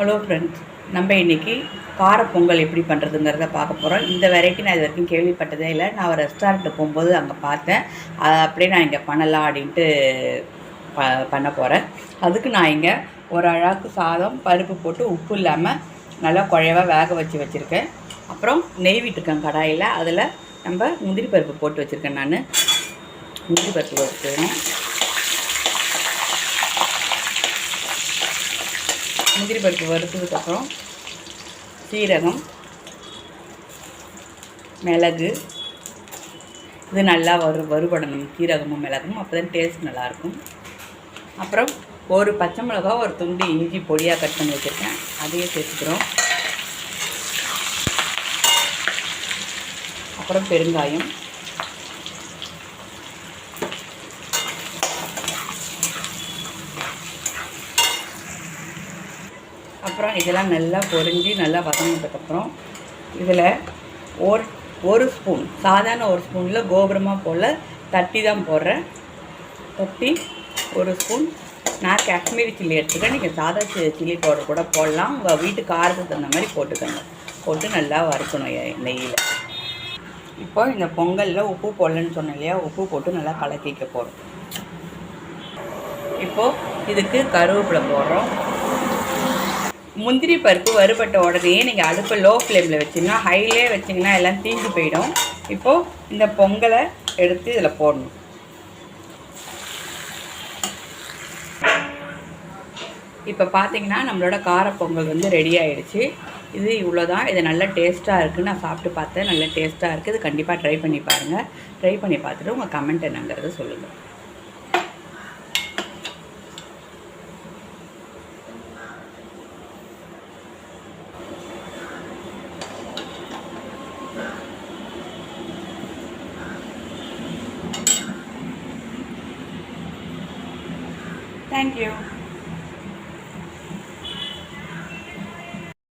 Hello friends நம்ம இன்றைக்கி கார பொங்கல் எப்படி பண்ணுறதுங்கிறத பார்க்க போகிறோம் இந்த வரைக்கும் நான் இது வரைக்கும் கேள்விப்பட்டதே இல்லை. நான் ஒரு ரெஸ்டாரண்ட்டு போகும்போது அங்கே பார்த்தேன். அதை அப்படியே நான் இங்கே பண்ணலாம் அப்படின்ட்டு ப பண்ண போகிறேன் அதுக்கு நான் இங்கே ஒரு அழகு சாதம் பருப்பு போட்டு உப்பு இல்லாமல் நல்லா குழைவா வேக வச்சு வச்சுருக்கேன். அப்புறம் நெய் விட்டுருக்கேன் கடாயில். அதில் நம்ம முந்திரி பருப்பு போட்டு வச்சுருக்கேன் நான். முந்திரி பருப்பு வச்சுருக்கேன். முந்திரி பருப்பு வறுத்ததுக்கப்புறம் சீரகம் மிளகு. இது நல்லா வறு வறுபடணும். சீரகமும் மிளகும் அப்போ தான் டேஸ்ட் நல்லாயிருக்கும். அப்புறம் ஒரு பச்சை மிளகா ஒரு துண்டு இஞ்சி பொடியாக கட் பண்ணி வச்சுருக்கேன். அதையும் சேர்த்துக்கிறோம். அப்புறம் பெருங்காயம். அப்புறம் இதெல்லாம் நல்லா பொரிஞ்சு நல்லா வதங்கினதுக்கப்புறம் இதில் ஒரு ஒரு ஸ்பூன் சாதாரண ஒரு ஸ்பூனில் கோபுரமாக போல் தட்டி தான் போடுறேன். தட்டி ஒரு ஸ்பூன். நான் காஷ்மீரி சில்லி எடுத்துக்கேன் நீங்கள் சாதா சி சில்லி பவுடர் கூட போடலாம். உங்கள் வீட்டு காரத்துக்கு தகுந்த மாதிரி போட்டுக்கோங்க. போட்டு நல்லா வறுக்கணும் நெய்யில். இப்போ இந்த பொங்கலில் உப்பு போடலன்னு சொன்னேன் இல்லையா? உப்பு போட்டு நல்லா கலக்கிக்க போகிறோம் இப்போது இதுக்கு கருவேப்பிலை போடுறோம். முந்திரி பருப்பு வறுபட்ட உடனே நீங்கள் அடுப்பை லோ ஃப்ளேமில் வச்சிங்கன்னா ஹைலே வச்சிங்கன்னா எல்லாம் தீஞ்சு போயிடும். இப்போது இந்த பொங்கலை எடுத்து இதில் போடணும். இப்போ பார்த்தீங்கன்னா நம்மளோட காரப்பொங்கல் வந்து ரெடி ஆகிடுச்சு இது இவ்வளோ தான் இது நல்ல டேஸ்ட்டாக இருக்குதுன்னு நான் சாப்பிட்டு பார்த்தேன். நல்ல டேஸ்ட்டாக இருக்குது இது கண்டிப்பாக ட்ரை பண்ணி பாருங்கள் ட்ரை பண்ணி பார்த்துட்டு உங்கள் கமெண்ட் என்னங்கிறத சொல்லுங்கள் Thank you.